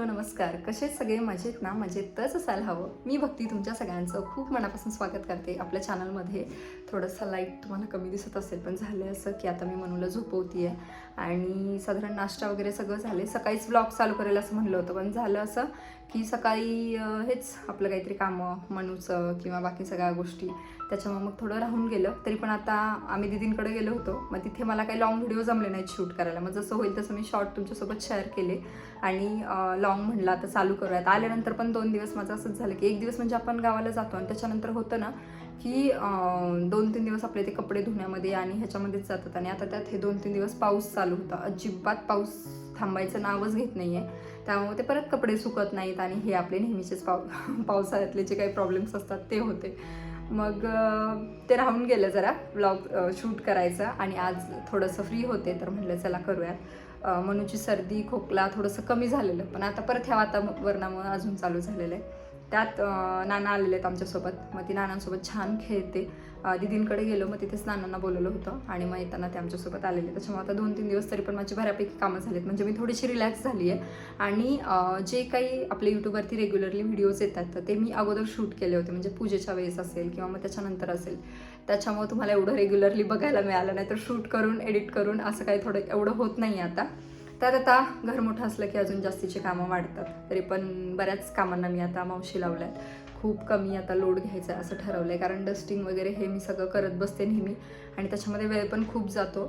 Hello नमस्कार. कसे सगळे? मजेत ना? मजेतच असायला हवं. मी भक्ती तुमच्या सगळ्यांचं खूप मनापासून स्वागत करते आपल्या चॅनलमध्ये थोडंसं लाइट तुम्हाला कमी दिसत असेल पण झालं असं की आता मी मनूला झोपवती आहे आणि साधारण नाश्ता वगैरे सगळं झाले सकाळीच ब्लॉग चालू करेल असं म्हणलं होतं पण झालं असं की सकाळी हेच आपलं काहीतरी कामं मनूचं किंवा बाकी सगळ्या गोष्टी. त्याच्यामुळे मग थोडं राहून गेलं. तरी पण आता आम्ही दिदींकडे गेलो होतो. मग तिथे मला काही लॉंग व्हिडिओ जमले नाहीत शूट करायला. मग जसं होईल तसं मी शॉर्ट तुमच्यासोबत शेअर केले. आणि लॉंग म्हणलं आता चालू करूयात. आल्यानंतर पण दोन दिवस माझं असंच झालं की एक दिवस म्हणजे आपण गावाला जातो आणि त्याच्यानंतर होतं ना की दोन तीन दिवस आपले ते कपडे धुण्यामध्ये आणि ह्याच्यामध्येच जातात. आणि आता त्यात हे दोन तीन दिवस पाऊस चालू होता. अजिबात पाऊस थांबायचं नावच घेत नाही आहे त्यामुळे ते परत कपडे सुकत नाहीत आणि हे आपले नेहमीचेच पाव पावसाळ्यातले जे काही प्रॉब्लेम्स असतात ते होते. मग ते राहून गेलं जरा ब्लॉग शूट करायचं आणि आज थोडंसं फ्री होते तर म्हटलं चला करूयात. मनूची सर्दी खोकला थोडंसं कमी झालेलं पण आता परत ह्या वातावरणामुळं अजून चालू झालेलं आहे. त्यात नाना आलेले आहेत आमच्यासोबत. मग ती नानांसोबत छान खेळते. दिदींकडे गेलो मग तिथेच नानांना बोलवलं होतं आणि मग येताना ते आमच्यासोबत आलेले. त्याच्यामुळे आता दोन तीन दिवस तरी पण माझी बऱ्यापैकी कामं झालीत. म्हणजे मी थोडीशी रिलॅक्स झाली आहे. आणि जे काही आपल्या यूट्यूबवरती रेग्युलरली व्हिडिओज येतात तर ते मी अगोदर शूट केले होते. म्हणजे पूजेच्या वेळेस असेल किंवा मग त्याच्यानंतर असेल. त्याच्यामुळे तुम्हाला एवढं रेग्युलरली बघायला मिळालं नाही तर शूट करून एडिट करून असं काही थोडं एवढं होत नाही आता. तर आता घर मोठं असलं की अजून जास्तीचे कामं वाढतात. तरी पण बऱ्याच कामांना मी आता मावशी लावल्यात. खूप कमी आता लोड घ्यायचा आहे असं ठरवलं आहे कारण डस्टिंग वगैरे हे मी सगळं करत बसते नेहमी. आणि त्याच्यामध्ये वेळ पण खूप जातो.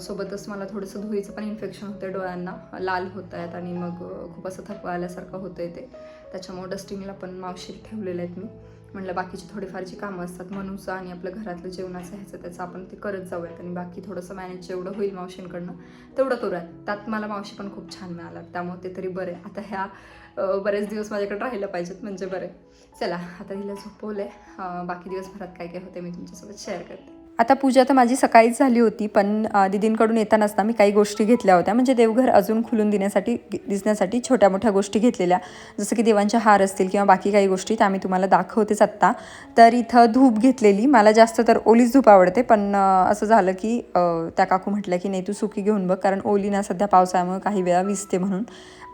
सोबतच मला थोडंसं धुळीचं पण इन्फेक्शन होतं डोळ्यांना. लाल होत आहेत आणि मग खूप असं थकवा आल्यासारखं होतं आहे ते. त्याच्यामुळे डस्टिंगला पण मावशी ठेवलेले आहेत मी. म्हटलं बाकीची थोडीफार जी कामं असतात मनूचं आणि आपलं घरातलं जेवणाचं ह्याचं त्याचं आपण ते करत जाऊयात आणि बाकी थोडंसं मॅनेज जेवढं होईल मावशींकडनं तेवढं करूयात. त्यात मला मावशी पण खूप छान मिळाला त्यामुळे ते तरी बरे आता ह्या बरेच दिवस माझ्याकडे राहायला पाहिजेत म्हणजे बरे चला आता हिला झोपवलं आहे बाकी दिवसभरात काय काय होते मी तुमच्यासोबत शेअर करते. आता पूजा तर माझी सकाळीच झाली होती पण दिदींकडून दीदींकडून येतानाच ना मी काही गोष्टी घेतल्या होत्या. म्हणजे देवघर अजून खुलून देण्यासाठी दिसण्यासाठी छोट्या मोठ्या गोष्टी घेतलेल्या. जसं की देवांचे हार असतील किंवा बाकी काही गोष्टी त्या मी तुम्हाला दाखवतेच आत्ता. तर इथं धूप घेतलेली. मला जास्त तर ओलीच धूप आवडते पण असं झालं की त्या काकू म्हटलं की नाही तू सुकी घेऊन बघ कारण ओली ना सध्या पावसामुळे काही वेळा विजते म्हणून.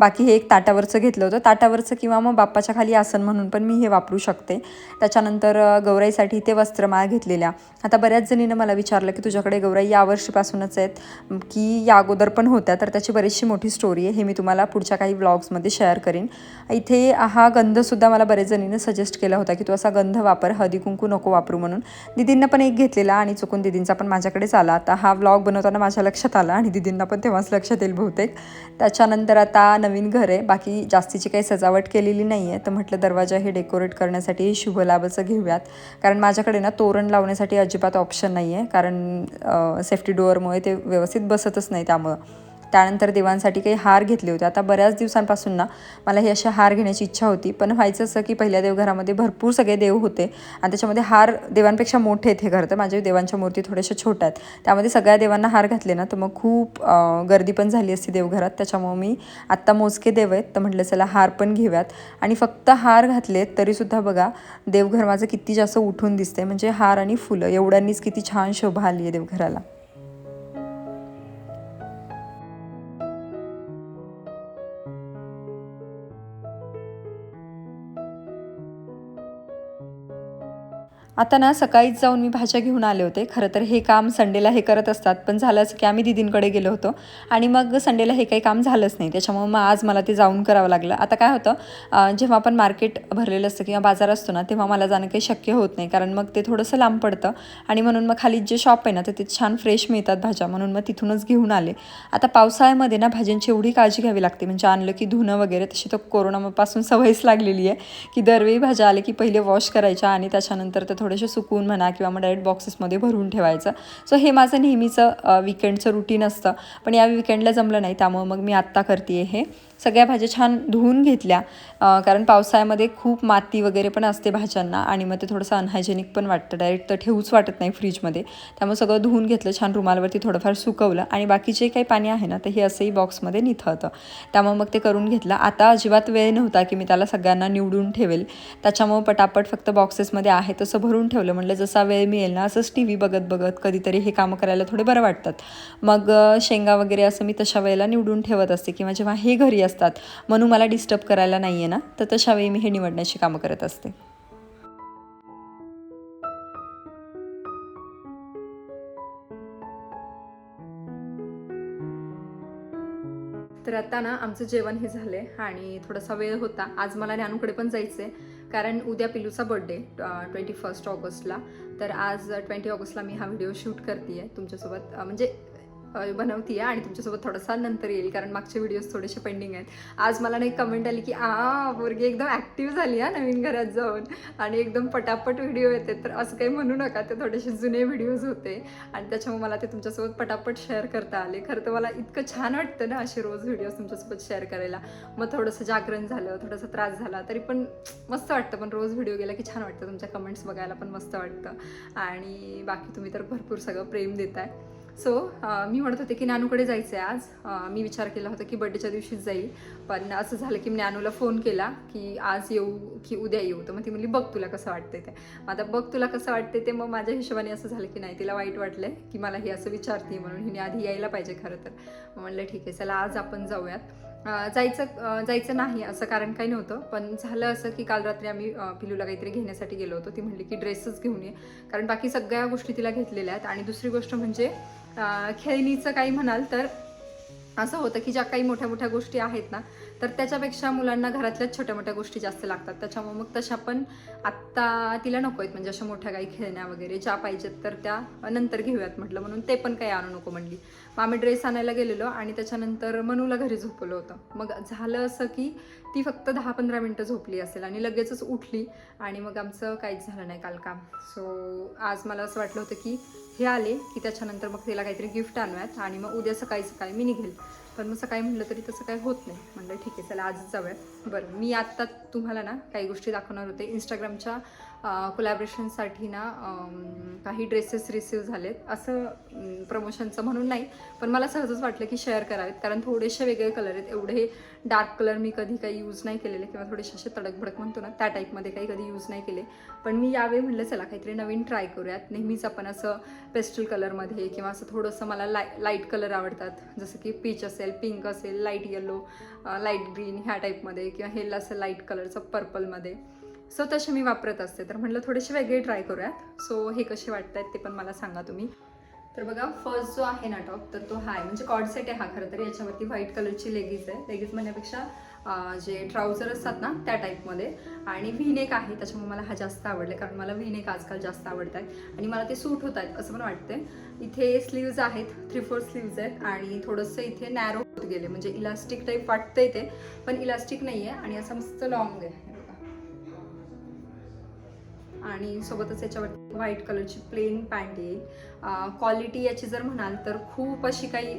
बाकी हे एक ताटावरचं घेतलं होतं. ताटावरचं किंवा मग बाप्पाच्या खाली आसन म्हणून पण मी हे वापरू शकते. त्याच्यानंतर गौराईसाठी ते वस्त्रमाळ घेतलेल्या. आता बऱ्याच जणीनं मला विचारलं की तुझ्याकडे गौराई यावर्षीपासूनच आहेत की या अगोदर पण होत्या तर त्याची बरीचशी मोठी स्टोरी आहे. हे मी तुम्हाला पुढच्या काही ब्लॉग्समध्ये शेअर करेन. इथे हा गंधसुद्धा मला बरेच जणीनं सजेस्ट केला होता की तू असा गंध वापर हळदी कुंकू नको वापरू म्हणून. दिदींना पण एक घेतलेला आणि चुकून दिदींचा पण माझ्याकडेच आला. आता हा व्लॉग बनवताना माझ्या लक्षात आला आणि दिदींना पण तेव्हाच लक्षात येईल बहुतेक. त्याच्यानंतर आता नवीन घर आहे. बाकी जास्तीची काही सजावट केलेली नाही आहे तर म्हटलं दरवाजा हे डेकोरेट करण्यासाठी शुभ लाभाचं घेऊयात. कारण माझ्याकडे ना तोरण लावण्यासाठी अजिबात ऑप्शन नाही आहे कारण सेफ्टी डोअरमुळे ते व्यवस्थित बसतच नाही त्यामुळं. त्यानंतर देवांसाठी काही हार घेतले होते. आता बऱ्याच दिवसांपासून ना मला हे अशा हार घेण्याची इच्छा होती. पण व्हायचं असं की पहिल्या देवघरामध्ये भरपूर सगळे देव होते. आणि त्याच्यामध्ये हार देवांपेक्षा मोठे आहेत हे घर. तर माझ्या देवांच्या मूर्ती थोड्याशा छोट्या आहेत. त्यामध्ये सगळ्या देवांना हार घातले ना तर मग खूप गर्दी पण झाली असती देवघरात. त्याच्यामुळे मी आत्ता मोजके देव आहेत. तर म्हटलं चला हार पण घेऊयात. आणि फक्त हार घातलेत तरीसुद्धा बघा देवघर माझं किती जास्त उठून दिसते म्हणजे हार आणि फुलं एवढ्यांनीच किती छान शोभा आली आहे देवघराला. आता ना सकाळीच जाऊन मी भाज्या घेऊन आले होते. खरं तर हे काम संडेला हे करत असतात. पण झालंच की आम्ही दिदींकडे गेलो होतो. आणि मग संडेला हे काही काम झालंच नाही. त्याच्यामुळे मग आज मला ते जाऊन करावं लागलं. आता काय होतं जेव्हा आपण मार्केट भरलेलं असतं किंवा बाजार असतो ना तेव्हा मला जाणं काही शक्य होत नाही. कारण मग ते थोडंसं लांब पडतं. आणि म्हणून मग खाली जे शॉप आहे ना तर ते छान फ्रेश मिळतात भाज्या. म्हणून मग तिथूनच घेऊन आले. आता पावसाळ्यामध्ये ना भाज्यांची एवढी काळजी घ्यावी लागते. म्हणजे आणलं की धुणं वगैरे तशी तर कोरोनापासून सवयच लागलेली आहे. की दरवेळी भाज्या आल्या की पहिले वॉश करायच्या आणि त्याच्यानंतर तर थोडेसे सुकून म्हणा किंवा मग डायरेक्ट बॉक्सेसमध्ये भरून ठेवायचं. सो हे माझं नेहमीचं विकेंडचं रुटीन असतं. पण या विकेंडला जमलं नाही त्यामुळं मग मी आत्ता करते हे. सगळ्या भाज्या छान धुवून घेतल्या. कारण पावसाळ्यामध्ये खूप माती वगैरे पण असते भाज्यांना आणि मग ते थोडंसं अनहायजेनिक पण वाटतं. डायरेक्ट तर ठेवूच वाटत नाही फ्रीजमध्ये त्यामुळे सगळं धुवून घेतलं छान रुमालवरती थोडंफार सुकवलं आणि बाकी जे काही पाणी आहे ना तर हे असंही बॉक्समध्ये निथळतं. त्यामुळे मग ते करून घेतलं. आता अजिबात वेळ नव्हता की मी त्याला सगळ्यांना निवडून ठेवेल. त्याच्यामुळे पटापट फक्त बॉक्सेसमध्ये आहे तसं भरून ठेवलं. म्हटलं जसा वेळ मिळेल ना असंच टी व्ही बघत बघत कधीतरी हे कामं करायला थोडे बरं वाटतात. मग शेंगा वगैरे असं मी तशा वेळेला निवडून ठेवत असते किंवा जेव्हा हे घरी असतात. म्हणून मला डिस्टर्ब करायला नाही आहे ना? तर तशा वेळी मी हे निवडण्याची कामं करत असते. तर आता ना आमचं जेवण हे झालंय आणि थोडासा वेळ होता. आज मला ज्ञानूकडे पण जायचं आहे कारण उद्या पिलूचा बर्थडे ट्वेंटी फर्स्ट ऑगस्टला. तर आज ट्वेंटी ऑगस्टला मी हा व्हिडिओ शूट करते आहे तुमच्यासोबत म्हणजे बनवती आहे आणि तुमच्यासोबत थोडासा नंतर येईल कारण मागचे व्हिडिओज थोडेसे पेंडिंग आहेत. आज मला नाही कमेंट आली की आ पोरगी एकदम ॲक्टिव्ह झाली हा नवीन घरात जाऊन. आणि एकदम पटापट व्हिडिओ येते. तर असं काही म्हणू नका ते थोडेसे जुने व्हिडिओज होते. आणि त्याच्यामुळे मला ते तुमच्यासोबत पटापट शेअर करता आले. खरं तर मला इतकं छान वाटतं ना असे रोज व्हिडिओज तुमच्यासोबत शेअर करायला. मग थोडंसं जागरण झालं थोडासा त्रास झाला तरी पण मस्त वाटतं. पण रोज व्हिडिओ गेला की छान वाटतं. तुमच्या कमेंट्स बघायला पण मस्त वाटतं. आणि बाकी तुम्ही तर भरपूर सगळं प्रेम देताय. सो uh, मी म्हणत होते की नानूकडे जायचं आहे आज uh, मी विचार केला होता की बड्डेच्या दिवशीच जाईल. पण असं झालं की मी नानूला फोन केला की आज येऊ की उद्या येऊ. तर मग ती म्हणली बघ तुला कसं वाटते ते. आता बघ तुला कसं वाटते ते मग माझ्या हिशोबाने असं झालं की नाही तिला वाईट वाटलं आहे की मला ही असं विचारते म्हणून हिने आधी यायला पाहिजे खरं तर. म्हणलं ठीक आहे चला आज आपण जाऊयात. Uh, जायचं जायचं नाही असं कारण काही नव्हतं. पण झालं असं की काल रात्री आम्ही पिलूला काहीतरी घेण्यासाठी गेलो होतो. ती म्हणली की ड्रेसच घेऊन ये. कारण बाकी सगळ्या गोष्टी तिला घेतलेल्या आहेत. आणि दुसरी गोष्ट म्हणजे खेळणीचं काही म्हणाल तर असं होतं की ज्या काही मोठ्या मोठ्या गोष्टी आहेत ना तर त्याच्यापेक्षा मुलांना घरातल्याच छोट्या मोठ्या गोष्टी जास्त लागतात. त्याच्यामुळे मग तशा पण आत्ता तिला नको आहेत. म्हणजे अशा मोठ्या काही खेळण्या वगैरे ज्या पाहिजेत तर त्या नंतर घेऊयात म्हटलं. म्हणून ते पण काही आणू नको म्हणली. मग आम्ही ड्रेस आणायला गेलेलो आणि त्याच्यानंतर मनूला घरी झोपवलं होतं. मग झालं असं की ती फक्त दहा पंधरा मिनटं झोपली असेल आणि लगेचच उठली आणि मग आमचं काहीच झालं नाही काल काम सो आज मला असं वाटलं होतं की हे आले की त्याच्यानंतर मग तिला काहीतरी गिफ्ट आणूयात आणि मग उद्या सकाळी सकाळी मी निघेल. पण मग सकाळी म्हटलं तरी तसं काही होत नाही. म्हणलं ठीक आहे चला आजच जाऊया. बरं मी आत्ता तुम्हाला ना काही गोष्टी दाखवणार होते. इंस्टाग्रामच्या कोलॅबरेशनसाठी ना काही ड्रेसेस रिसीव झालेत. असं प्रमोशनचं म्हणून नाही पण मला सहजच वाटलं की शेअर करावेत. कारण थोडेसे वेगळे कलर आहेत. एवढे डार्क कलर मी कधी काही यूज नाही केलेले किंवा थोडेसे असे तडकभडक म्हणतो ना त्या टाईपमध्ये काही कधी यूज नाही केले. पण मी यावेळी म्हणलं चला काहीतरी नवीन ट्राय करूयात. नेहमीच आपण असं पेस्टल कलरमध्ये किंवा असं थोडंसं मला लाय लाइट कलर आवडतात. जसं की पीच असेल पिंक असेल लाइट येलो लाइट ग्रीन ह्या टाईपमध्ये किंवा हेल असं लाइट कलरचं पर्पलमध्ये सो तसे मी वापरत असते. तर म्हटलं थोडेसे वेगळे ट्राय करूयात. सो हे कसे वाटत आहेत ते पण मला सांगा तुम्ही. तर बघा फर्स्ट जो आहे ना टॉप तर तो हा आहे म्हणजे कॉड सेट आहे हा खरं तर. याच्यावरती व्हाईट कलरची लेगीज आहे. लेगीज म्हणण्यापेक्षा जे ट्राउझर असतात ना त्या टाईपमध्ये आणि व्हीनेक आहे. त्याच्यामुळे मला हा जास्त आवडले कारण मला व्हीनेक आजकाल जास्त आवडत आहेत आणि मला ते सूट होत आहेत असं पण वाटतंय. इथे स्लीव्ज आहेत. थ्री फोर स्लीव्ज आहेत. आणि थोडंसं इथे नॅरो होत गेले. म्हणजे इलास्टिक टाईप वाटतंय ते. पण इलास्टिक नाही आहे आणि असं मस्त लॉंग आहे. आणि सोबतच याच्यावरती व्हाईट कलरची प्लेन पॅन्ट येईल क्वालिटी याची जर म्हणाल तर खूप अशी काही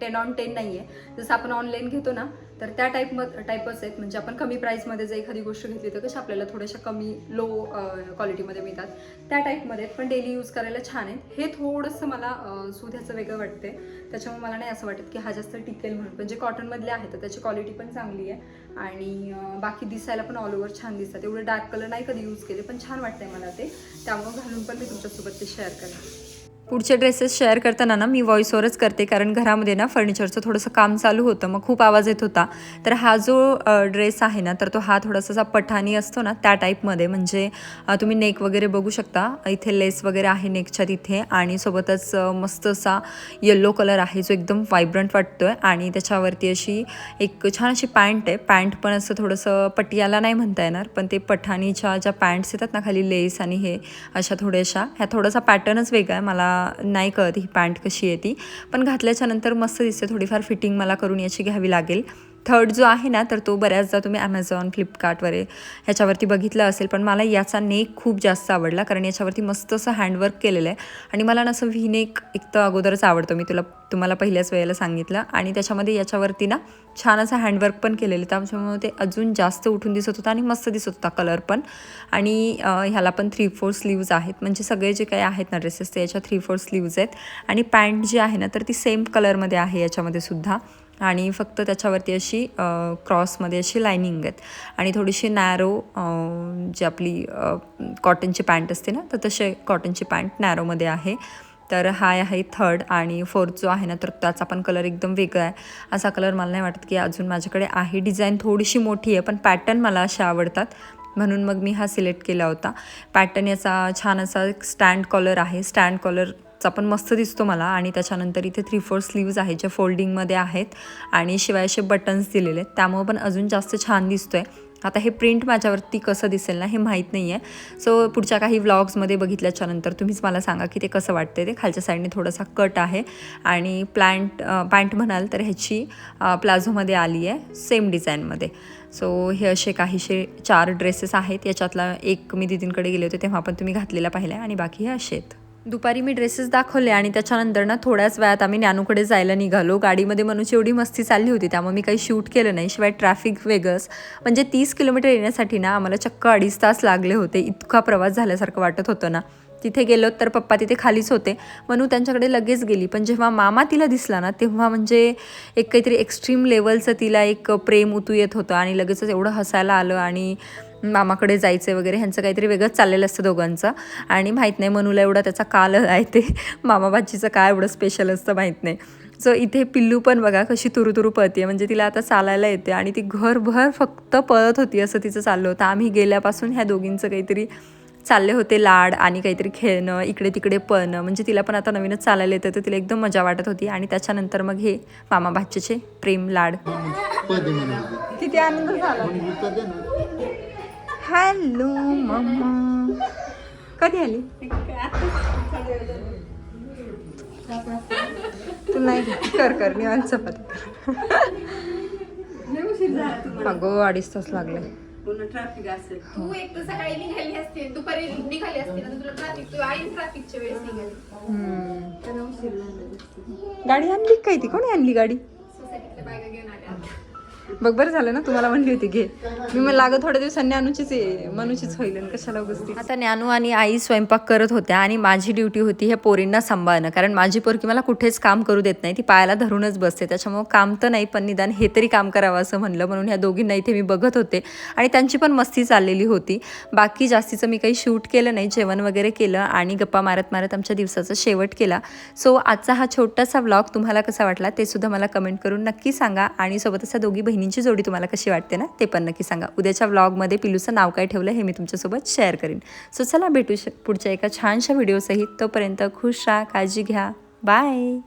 टेन ऑन टेन नाही आहे जसं आपण ऑनलाईन घेतो ना तर त्या टाईप म टाईपच आहेत. म्हणजे आपण कमी प्राईसमध्ये जर एखादी गोष्ट घेतली तर कशा आपल्याला थोड्याशा कमी लो क्वालिटीमध्ये मिळतात. त्या टाईपमध्ये पण डेली यूज करायला छान आहेत. हे थोडंसं मला सुध्याचं वेगळं वाटते त्याच्यामुळे मला नाही असं वाटत की हा जास्त टिकेल म्हणून. पण जे कॉटनमधले आहेत तर त्याची क्वालिटी पण चांगली आहे. आणि बाकी दिसायला पण ऑल ओव्हर छान दिसतात. एवढे डार्क कलर नाही कधी यूज केले पण छान वाटतंय मला ते. त्यामुळे घालून पण मी तुमच्यासोबत ते शेअर करेन पुढचे ड्रेसेस शेअर करताना ना मी व्हॉइसवरच करते कारण घरामध्ये ना फर्निचरचं थोडंसं काम चालू होतं मग खूप आवाज येत होता. तर हा जो ड्रेस आहे ना तर तो हा थोडासा असा पठाणी असतो ना त्या टाईपमध्ये म्हणजे तुम्ही नेक वगैरे बघू शकता. इथे लेस वगैरे आहे नेकच्या तिथे आणि सोबतच मस्त असा येल्लो कलर आहे जो एकदम व्हायब्रंट वाटतो आहे आणि त्याच्यावरती अशी एक छान अशी पॅन्ट आहे. पॅन्ट पण असं थोडंसं पटियाला नाही म्हणता येणार पण ते पठाणीच्या ज्या पॅन्ट्स येतात ना खाली लेस आणि हे अशा थोड्याशा. ह्या थोडासा पॅटर्नच वेगळा आहे. मला नाही कळत ही पॅन्ट कशी आहे ती. पण घातल्याच्यानंतर मस्त दिसते थोडीफार फिटिंग मला करून याची घ्यावी लागेल. थर्ड जो आहे ना तर तो बऱ्याचदा तुम्ही ॲमेझॉन फ्लिपकार्ट वगैरे ह्याच्यावरती बघितलं असेल. पण मला याचा नेक खूप जास्त आवडला कारण याच्यावरती मस्त असं हँडवर्क केलेलं आहे. आणि मला ना असं व्ही नेक एक तर अगोदरच आवडतो. मी तुला तुम्हाला पहिल्याच वेळेला सांगितलं. आणि त्याच्यामध्ये याच्यावरती ना छान असं हँडवर्क पण केलेलं आहे. त्याच्यामुळे ते अजून जास्त उठून दिसत होतं आणि मस्त दिसत होता कलर पण. आणि ह्याला पण थ्री फोर स्लीव्ज आहेत. म्हणजे सगळे जे काही आहेत ना ड्रेसेस ते याच्या थ्री फोर स्लीव्ज आहेत. आणि पॅन्ट जी आहे ना तर ती सेम कलरमध्ये आहे याच्यामध्ये सुद्धा. आणि फक्त त्याच्यावरती अशी क्रॉसमध्ये अशी लायनिंग आहेत. आणि थोडीशी नॅरो जी आपली कॉटनची पॅन्ट असते ना तर तसे कॉटनची पॅन्ट नॅरोमध्ये आहे. तर हा आहे थर्ड आणि फोर्थ जो आहे ना तर त्याचा पण कलर एकदम वेगळा आहे. असा कलर मला नाही वाटत की अजून माझ्याकडे आहे. डिझाईन थोडीशी मोठी आहे पण पॅटर्न मला असे आवडतात. म्हणून मग मी हा सिलेक्ट केला होता. पॅटर्न याचा छान असा स्टँड कॉलर आहे. स्टँड कॉलर चा पण मस्त दिसतो मला आणि त्याच्यानंतर इथे थ्री फोर स्लीव्ज आहेत जे फोल्डिंगमध्ये आहेत आणि शिवाय असे बटन्स दिलेले आहेत. त्यामुळं पण अजून जास्त छान दिसतो आहे आता हे प्रिंट माझ्यावरती कसं दिसेल ना हे माहीत नाही आहे सो पुढच्या काही व्लॉग्समध्ये बघितल्याच्यानंतर तुम्हीच मला सांगा की ते कसं वाटते ते खालच्या साईडने थोडासा कट आहे आणि प्लॅन्ट पॅन्ट म्हणाल तर ह्याची प्लाझोमध्ये आली आहे सेम डिझाईनमध्ये सो हे असे काहीशे चार ड्रेसेस आहेत. याच्यातला एक मी दिदींकडे गेले होते तेव्हा पण तुम्ही घातलेला पाहिला आणि बाकी हे असे आहेत. दुपारी मी ड्रेसेस दाखवले आणि त्याच्यानंतर ना थोड्याच वेळात आम्ही न्यानूकडे जायला निघालो. गाडीमध्ये मनूची एवढी मस्ती चालली होती त्यामुळे मी काही शूट केलं नाही. शिवाय ट्रॅफिक वेगळंच. म्हणजे तीस किलोमीटर येण्यासाठी ना आम्हाला चक्क अडीच तास लागले होते. इतका प्रवास झाल्यासारखं वाटत होतं ना. तिथे गेलो तर पप्पा तिथे खालीच होते. मनू त्यांच्याकडे लगेच गेली. पण जेव्हा मामा तिला दिसला ना तेव्हा म्हणजे एक काहीतरी एक्स्ट्रीम लेवलचं तिला एक प्रेम उतू येत होतं आणि लगेचच एवढं हसायला आलं आणि मामाकडे जायचं वगैरे ह्यांचं काहीतरी वेगळंच चाललेलं असतं दोघांचं. आणि माहीत नाही मनूला एवढा त्याचा काल आहे ते. मामाबाजीचं काय एवढं स्पेशल असतं माहीत नाही. सो इथे पिल्लू पण बघा कशी तुरू तुरू पळते म्हणजे तिला आता चालायला येते आणि ती घरभर फक्त पळत होती असं तिचं चाललं होतं. आम्ही गेल्यापासून ह्या दोघींचं काहीतरी चालले होते लाड आणि काहीतरी खेळणं इकडे तिकडे पळणं. म्हणजे तिला पण आता नवीनच चालायला येतं. तर तिला एकदम मजा वाटत होती. आणि त्याच्यानंतर मग हे मामा भाच्याचे प्रेम लाड. किती आनंद झाला. हॅलो मम्मा कधी आली? तू नाही कर कर निवांत चपाती अगो अडीच तास लागले. तू एक तर सकाळी निघाली असते दुपारी निघाली असते ना तुला ट्रॅफिक तू आई ट्रॅफिकच्या वेळेस निघाली. गाडी आणली काय ती कोणी आणली गाडी? बघ बरं झालं ना तुम्हाला म्हणली होती घे. मी मला लागत थोड्या दिवसांनी अनुचीच आहे मनूचीच होईल आणि कशाला उगाच आता ज्ञानू आणि आई स्वयंपाक करत होत्या आणि माझी ड्युटी होती ह्या पोरींना सांभाळणं. कारण माझी पोरकी मला कुठेच काम करू देत नाही ती पायाला धरूनच बसते. त्याच्यामुळं काम तर नाही पण निदान हे तरी काम करावं असं म्हणलं. म्हणून ह्या दोघींना इथे मी बघत होते. आणि त्यांची पण मस्ती चाललेली होती. बाकी जास्तीचं मी काही शूट केलं नाही जेवण वगैरे केलं आणि गप्पा मारत मारत आमच्या दिवसाचा शेवट केला. सो आजचा हा छोटासा व्लॉग तुम्हाला कसा वाटला ते सुद्धा मला कमेंट करून नक्की सांगा. आणि सोबतच त्या दोघी बहिणी बहिणींची जोडी तुम्हाला कशी वाटते ना ते पण नक्की सांगा. उद्याच्या व्लॉगमध्ये पिलूचं नाव काय ठेवलं हे मी तुमच्यासोबत शेअर करेन. सो चला भेटू श पुढच्या एका छानशा व्हिडिओसहित तोपर्यंत खुश राहा काळजी घ्या. बाय